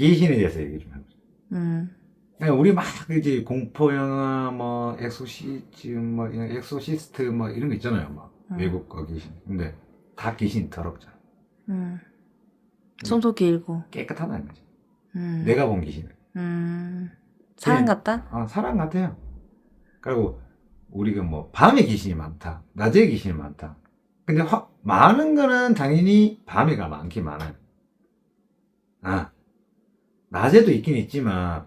귀신에 대해서 얘기 좀 해보자. 음. 그냥 우리 막 이제 공포 영화 뭐 엑소시즘 뭐 엑소시스트 뭐 이런 거 있잖아요. 막 음. 외국 거 귀신. 근데 다 귀신 더럽잖아. 음. 손도 길고. 깨끗하다는 거지. 음. 내가 본 귀신은. 음. 사람 네. 같다? 아, 사람 같아요. 그리고 우리가 뭐 밤에 귀신이 많다. 낮에 귀신이 많다. 근데 화, 많은 거는 당연히 밤에가 많긴 많아요. 아, 낮에도 있긴 있지만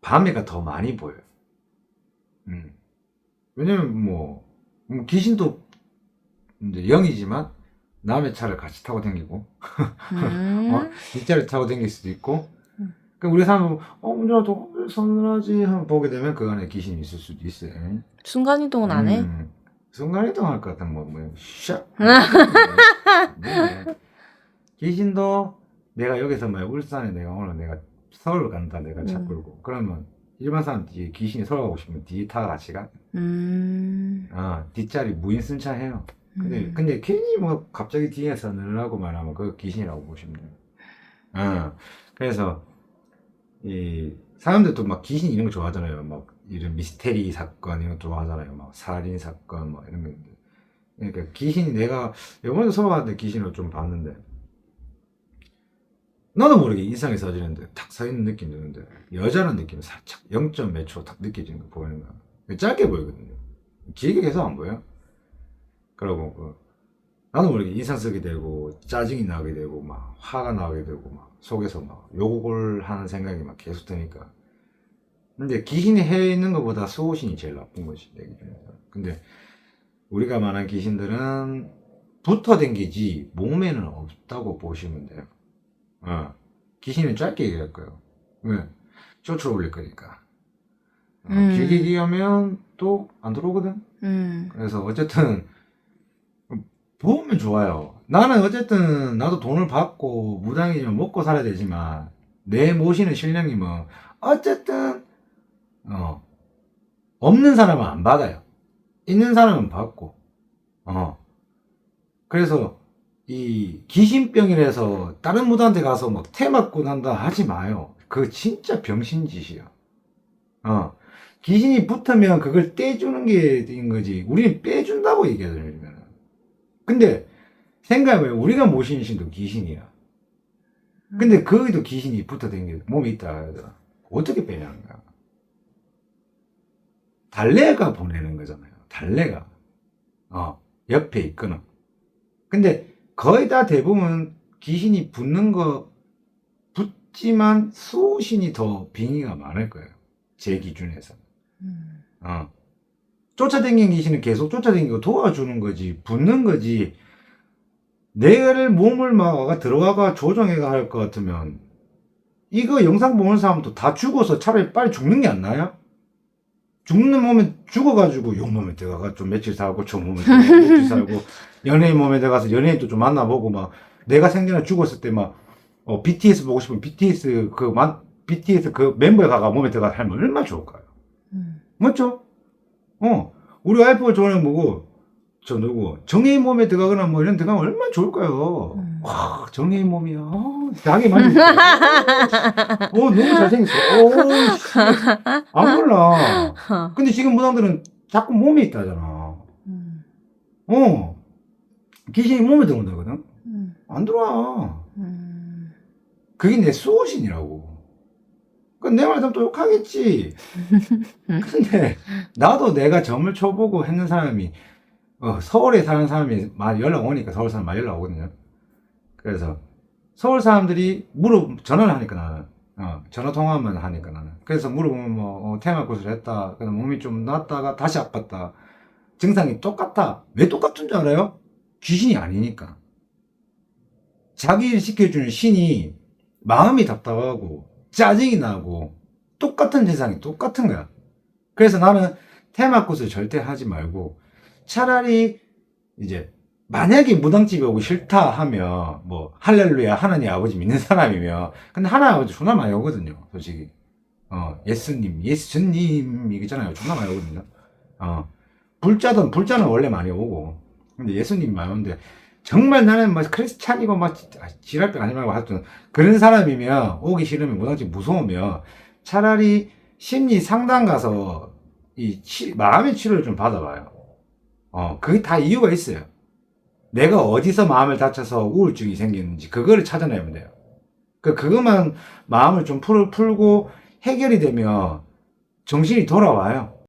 밤에가 더 많이 보여요. 음. 왜냐면 뭐, 뭐 귀신도 이제 영이지만 남의 차를 같이 타고 다니고 음. 어? 뒷자리 타고 다닐 수도 있고 음. 그 우리 사람은 어 운전하도 서늘하지 하면 보게 되면 그 안에 귀신이 있을 수도 있어요. 순간 이동은 안 해? 음, 순간 이동 할 것 같은 뭐, 뭐, 샥. 네. 귀신도 내가 여기서 뭐 울산에 내가 오늘 내가 서울 간다 내가 차 음. 끌고 그러면 일반 사람 뒤에 귀신이 서울 가고 싶으면 뒤에 타 같이 가. 음. 어, 뒷자리 무인 승차 해요. 근데 음. 근데 괜히 뭐 갑자기 뒤에서 늘라고 말하면 그 귀신이라고 보시면 돼요. 어, 그래서 이 사람들도 막 귀신 이런 거 좋아하잖아요. 막 이런 미스테리 사건 이런 거 좋아하잖아요. 막 살인 사건 뭐 이런 거. 그러니까 귀신이 내가 이번에 서울 갔는데 귀신을 좀 봤는데 나도 모르게 인상이 써지는데 탁서 있는 느낌 드는데 여자라는 느낌이 살짝 0. 몇 초 딱 느껴지는 거 보이는 거야. 짧게 보이거든요. 길게 계속 안 보여. 그러고 그 나도 모르게 인상 쓰게 되고 짜증이 나게 되고 막 화가 나게 되고 막 속에서 막 욕을 하는 생각이 막 계속 드니까 근데 귀신이 해 있는 것보다 수호신이 제일 나쁜 거지 내 기준에서 근데 우리가 말한 귀신들은 붙어 댕기지 몸에는 없다고 보시면 돼요 어. 귀신은 짧게 얘기할 거예요 왜? 쫓아 올릴 거니까 어, 음. 길게 얘기하면 또 안 들어오거든 음. 그래서 어쨌든 보면 좋아요. 나는 어쨌든 나도 돈을 받고 무당이 좀 먹고 살아야 되지만 내 모시는 신령님은 어쨌든 어 없는 사람은 안 받아요. 있는 사람은 받고 어 그래서 이 귀신병이라서 다른 무당한테 가서 막 태 맞고 난다 하지 마요. 그거 진짜 병신짓이야. 어 귀신이 붙으면 그걸 떼주는 게인 거지. 우리는 빼준다고 얘기하잖아요. 근데 생각해보면 우리가 모시는 신도 귀신이야. 근데 거기도 귀신이 붙어 댕겨 몸에 있다 하더라. 어떻게 빼냐는 거야. 달래가 보내는 거잖아요. 달래가. 어, 옆에 있거나. 근데 거의 다 대부분 귀신이 붙는 거 붙지만 수호신이 더 빙의가 많을 거예요. 제 기준에서. 음. 어. 쫓아다니는 귀신은 계속 쫓아다니고 도와주는 거지, 붙는 거지. 내를 몸을 막 들어가가 조정해가 할 것 같으면 이거 영상 보는 사람도 다 죽어서 차라리 빨리 죽는 게 안 나요? 죽는 몸에 죽어가지고 요 몸에 들어가가 좀 며칠 살고 저 몸에 들어가 며칠 살고 연예인 몸에 들어가서 연예인도 좀 만나보고 막 내가 생전에 죽었을 때 막 어, BTS 보고 싶으면 BTS 그 만, BTS 그 멤버에 가가 몸에 들어가 살면 얼마나 좋을까요? 음. 맞죠? 어, 우리 와이프가 좋아하는 뭐고, 저 누구, 정혜인 몸에 들어가거나 뭐 이런 데 들어가면 얼마나 좋을까요? 음. 와, 정혜인 몸이야. 어, 당이 많이. 있어. 어, 너무 잘생겼어. 어, 씨. 안 몰라. 근데 지금 무당들은 자꾸 몸에 있다잖아. 음. 어, 귀신이 몸에 들어온다거든? 음. 안 들어와. 음. 그게 내 수호신이라고. 그내 말하면 또 욕하겠지. 근데 나도 내가 점을 쳐보고 했는 사람이 어, 서울에 사는 사람이 많이 연락 오니까 서울 사람 많이 연락 오거든요. 그래서 서울 사람들이 물어 전화를 하니까 나는 어, 전화 통화만 하니까 나는 그래서 물어보면 뭐 어, 태양학구슬 했다. 그래서 몸이 좀 나았다가 다시 아팠다. 증상이 똑같다. 왜 똑같은 줄 알아요? 귀신이 아니니까. 자기를 지켜주는 신이 마음이 답답하고 짜증이 나고 똑같은 세상이 똑같은 거야. 그래서 나는 테마 꽃을 절대 하지 말고 차라리 이제 만약에 무당집에 오기 싫다 하면 뭐 할렐루야 하나님 아버지 믿는 사람이면 근데 하나님 아버지 존나 많이 오거든요 솔직히 어 예수님 예수님 이잖아요 존나 많이 오거든요 어 불자든 불자는 원래 많이 오고 근데 예수님 많이 오는데 정말 나는 뭐 크리스찬이고 막 아, 지랄병 아니 말고 하여튼 그런 사람이면 오기 싫으면 무당집 무서우면 차라리 심리 상담 가서 이 치- 마음의 치료를 좀 받아봐요. 어, 그게 다 이유가 있어요. 내가 어디서 마음을 다쳐서 우울증이 생기는지 그거를 찾아내면 돼요. 그 그것만 마음을 좀 풀, 풀고 해결이 되면 정신이 돌아와요.